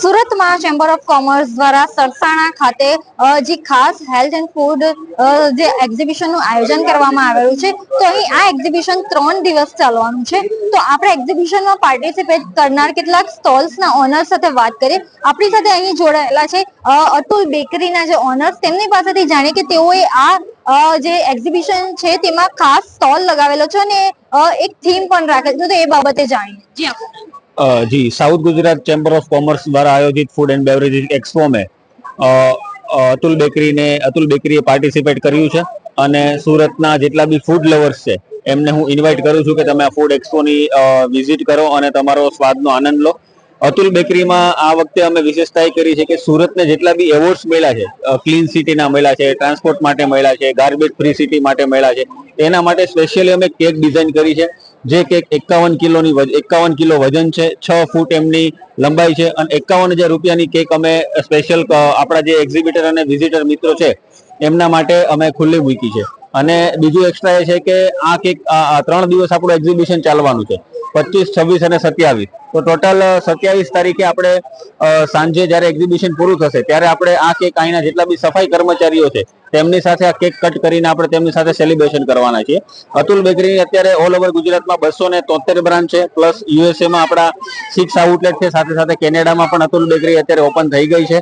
સુરતમાં chamber of commerce દ્વારા સરસાણા ખાતે જે ખાસ હેલ્થ એન્ડ ફૂડ જે એક્ઝિબિશનનું આયોજન કરવામાં આવેલું છે, તો અહીં આ એક્ઝિબિશન ત્રણ દિવસ ચાલવાનું છે. તો આપણે એક્ઝિબિશનમાં પાર્ટિસિપેટ કરનાર કેટલાક સ્ટોલ્સના ઓનર સાથે વાત કરીએ. આપણી સાથે અહીં જોડાયેલા છે અતુલ બેકરીના જે ઓનર્સ તેમની પાસેથી જાણીએ કે તેઓએ આ જે એક્ઝિબિશન છે તેમાં ખાસ સ્ટોલ લગાવેલો છે અને એક થીમ પણ રાખેલ છે. તો એ બાબતે જાણીએ. જી જી, south Gujarat chamber of commerce દ્વારા આયોજિત ફૂડ એન્ડ બેવરેજીસ એક્સપોમાં અતુલ બેકરીને, અતુલ બેકરીએ પાર્ટિસિપેટ કર્યું છે અને સુરતના જેટલા બી ફૂડ લવર્સ છે, એમને હું ઇન્વાઇટ કરું છું કે તમે આ ફૂડ એક્સપોની વિઝિટ કરો અને તમારો સ્વાદનો આનંદ લો. અતુલ બેકરીમાં આ વખતે અમે વિશેષતા એ કરી છે કે સુરતને જેટલા બી એવોર્ડ્સ મળ્યા છે ક્લીન સિટીના મળ્યા છે ટ્રાન્સપોર્ટ માટે મળ્યા છે ગાર્બેજ ફ્રી સિટી માટે મળ્યા છે, એના માટે સ્પેશિયલી અમે કેક ડિઝાઇન કરી છે, જે કેક એકાવન કિલોની એકાવન કિલો વજન છે, છ ફૂટ એમની લંબાઈ છે, અને એકાવન હજાર રૂપિયાની કેક અમે સ્પેશિયલ આપણા જે એક્ઝિબિટર અને વિઝિટર મિત્રો છે, એમના માટે અમે ખુલ્લી મૂકી છે. અને બીજું એક્સ્ટ્રા એ છે કે આ કેક ત્રણ દિવસ આપણું એક્ઝિબિશન ચાલવાનું છે, પચીસ, છવ્વીસ અને સત્યાવીસ. તો ટોટલ સત્યાવીસ તારીખે આપણે સાંજે જ્યારે એક્ઝિબિશન પૂરું થશે ત્યારે આપણે આ કેક અહીંના જેટલા બી સફાઈ કર્મચારીઓ છે તેમની સાથે આ કેક કટ કરીને આપણે તેમની સાથે સેલિબ્રેશન કરવાના છીએ. અતુલ બેકરી અત્યારે ઓલ ઓવર ગુજરાતમાં બસો ને તોતેર બ્રાન્ચ છે પ્લસ યુએસએમાં આપણા સિક્સ આઉટલેટ છે સાથે સાથે કેનેડામાં પણ અતુલ બેકરી અત્યારે ઓપન થઈ ગઈ છે.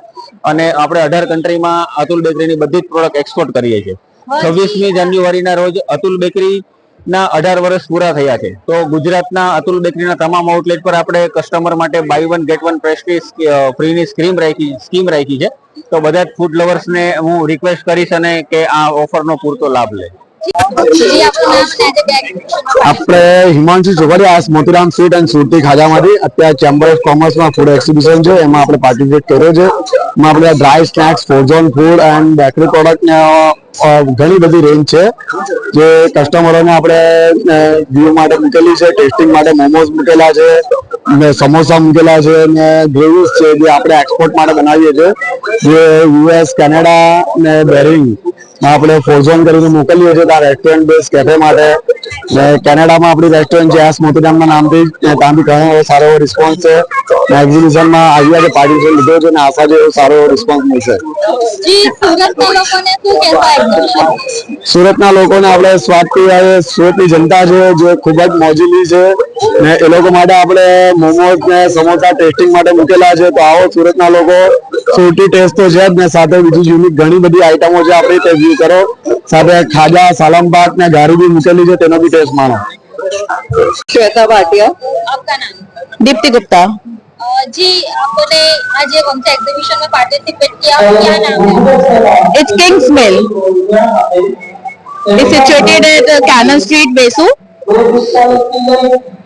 અને આપણે અઢાર કન્ટ્રીમાં અતુલ બેકરીની બધી જ પ્રોડક્ટ એક્સપોર્ટ કરીએ છીએ. છવ્વીસમી જાન્યુઆરીના રોજ અતુલ બેકરી ના, અઢાર વર્ષ પૂરા થયા છે. તો ગુજરાતના અતુલ બેકરીના તમામ આઉટલેટ પર આપણે કસ્ટમર માટે બાય વન ગેટ વન પ્રેસ્ટીજ ફ્રીની સ્કીમ રાખી સ્કીમ રાખી છે. તો બધા જ ફૂડ લવર્સને હું રિક્વેસ્ટ કરીશ અને કે આ ઓફરનો પૂરતો લાભ લે. આપણે હિમાંશુ ચોકડિયા મોતીરામ સ્વીટ એન્ડ સુરતી ખાજામાંથી. અત્યારે ચેમ્બર ઓફ કોમર્સમાં ફૂડ એક્ઝિબિશન છે. એમાં આપણે પાર્ટિસિપેટ કર્યો છે. એમાં આપણે dry snacks frozen food and bakery product ઘણી બધી રેન્જ છે. જે કસ્ટમરોને આપણે વ્યૂ માટે મૂકેલી છે ટેસ્ટિંગ માટે મોમોઝ મૂકેલા છે, ને સમોસા મૂકેલા છે, ને ગ્રેવીઝ છે, જે આપણે એક્સપોર્ટ માટે બનાવીએ છીએ. જે યુએસ કેનેડા ને બેરિંગ આપણે ફોરઝોન કરીને મોકલીએ છીએ ત્યાં રેસ્ટોરન્ટ બેઝ કેફે માટે. ને કેનેડામાં આપણી રેસ્ટોરન્ટ છે એસ મોતીરામના નામથી ત્યાંથી ઘણો સારો રિસ્પોન્સ છે. એક્ઝિબિશનમાં આવ્યા કે પાર્ટિસિપેટ લીધો છે અને આશા જનતા છે જે ખૂબ જ મોજીલી છે ને એ લોકો માટે આપણે મોમોઝ ને સમોસા ટેસ્ટિંગ માટે મૂકેલા છે. તો આવો સુરતના લોકો ટેસ્ટ તો છે જ ને સાથે બીજી યુનિક ઘણી બધી આઈટમો છે આપણી કરો. સાથે ખાજા સાલમબાગ ને ગારી બી મૂકેલી છે તેનો બી ટેસ્ટ માણો. શ્વેતા ભાટિયા. દીપ્તિ ગુપ્તા. जी आपने आज ये कौन से एग्जीबिशन में पार्टिसिपेट किया क्या नाम है? It's Kings Mill it's situated at Canon Street बेसू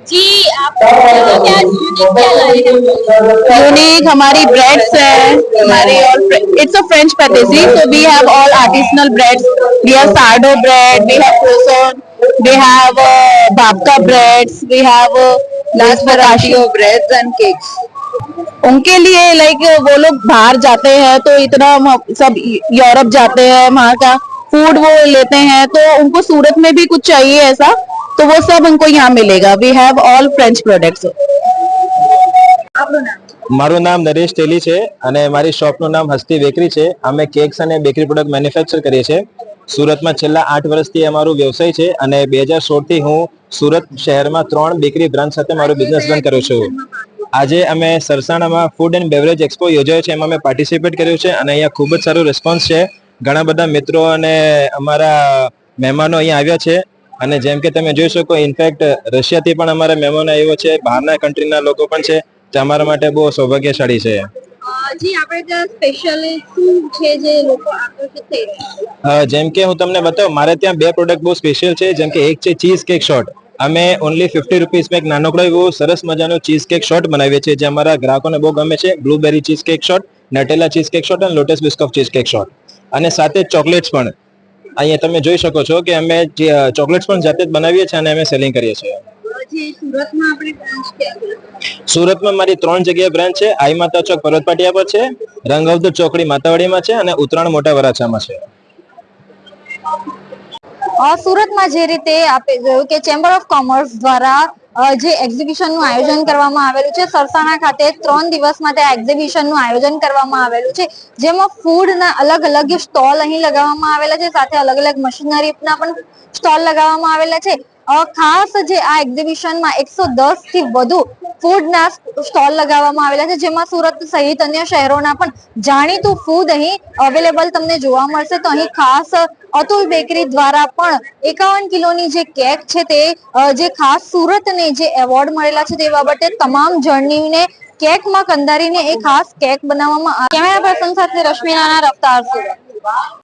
जी आप क्या यूनिक क्या लाए हैं? यूनिक हमारी ब्रेड्स है हमारी और it's a French patisserie so we have all artisanal breads we have sourdough bread we have croissant we have uh, babka breads we have uh, variety of breads and cakes. उनके लिए like वो लोग बाहर जाते हैं तो इतना हम- सब यूरोप जाते हैं वहाँ का फूड वो लेते हैं तो उनको सूरत में भी कुछ चाहिए ऐसा तो वो सब उनको यहाँ मिलेगा we have all French products મારું નામ નરેશ તેલી છે અને મારી શોપનું નામ હસ્તી બેકરી છે અમે કેક્સ અને બેકરી પ્રોડક્ટ મેન્યુફેક્ચર કરીએ છીએ સુરતમાં છેલ્લા આઠ વર્ષથી અમારું વ્યવસાય છે અને બે હજાર સોળથી હું સુરત શહેરમાં ત્રણ બેકરી બ્રાન્ચ સાથે મારો બિઝનેસ રન કરું છું આજે અમે સરસાણામાં ફૂડ એન્ડ બેવરેજ એક્સપો યોજાયો છે એમાં અમે પાર્ટિસિપેટ કર્યું છે અને અહીંયા ખૂબ જ સારો રિસ્પોન્સ છે. ઘણા બધા મિત્રો અને અમારા મહેમાનો અહીંયા આવ્યા છે અને જેમ કે તમે જોઈ શકો ઇનફેક્ટ રશિયાથી પણ અમારા મહેમાનો આવ્યો છે બહારના કન્ટ્રીના લોકો પણ છે તે અમારા માટે બહુ સૌભાગ્યશાળી છે. જી આપણે ત્યાં શું છે જે લોકો આકર્ષિત થઈ રહ્યા અ, જેમ કે હું તમને બતાવું મારે ત્યાં બે પ્રોડક્ટ બહુ સ્પેશિયલ છે જેમ કે એક છે ચીઝ કેક શોટ અમે ઓનલી ફિફ્ટી રૂપીસમાં એક નાનકડો એવો સરસ મજાનો ચીઝ કેક શોટ બનાવીએ છીએ જે અમારા ગ્રાહકોને બહુ ગમે છે. Blueberry cheese cake shot Nutella cheese cake shot અને Lotus Biscoff cheese cake shot અને સાથે ચોકલેટ્સ પણ. અહીંયા તમે જોઈ શકો છો કે અમે ચોકલેટ્સ પણ જાતે જ બનાવીએ છીએ અને અમે સેલિંગ કરીએ છીએ. સુરતમાં મારી ત્રણ જગ્યાએ બ્રાન્ચ છે. આઈ માતા ચોક પર્વતપાટિયા પર છે રંગાવદર ચોકડી માતાવાડીમાં છે અને ઉત્તરાયણ મોટા વરાછામાં છે. સુરતમાં જે રીતે આપે જોયું કે ચેમ્બર ઓફ કોમર્સ દ્વારા જે એક્ઝિબિશનનું આયોજન કરવામાં આવેલું છે, સરસાણા ખાતે ત્રણ દિવસ માટે આ એક્ઝિબિશન આયોજન કરવામાં આવેલું છે. જેમાં ફૂડના અલગ અલગ સ્ટોલ અહીં લગાવવામાં આવેલા છે, સાથે અલગ અલગ મશીનરીના પણ સ્ટોલ લગાવવામાં આવેલા છે. ખાસ જે આ એક્ઝિબિશનમાં એકસો દસથી વધુ ફૂડના સ્ટોલ લગાવવામાં આવેલા છે, જેમાં સુરત સહિત અન્ય શહેરોના પણ જાણીતું ફૂડ અહીં અવેલેબલ તમને જોવા મળશે. તો અહીં ખાસ અતુલ બેકરી દ્વારા પણ એકાવન કિલોની જે કેક છે તે જે ખાસ સુરતને જે એવોર્ડ મળેલા છે તે બાબતે તમામ જર્નીને કેકમાં કંદારીને એ ખાસ કેક બનાવવામાં આવે. કેમેરા પર્સન સાથે રશ્મિ રફતાર સુરત.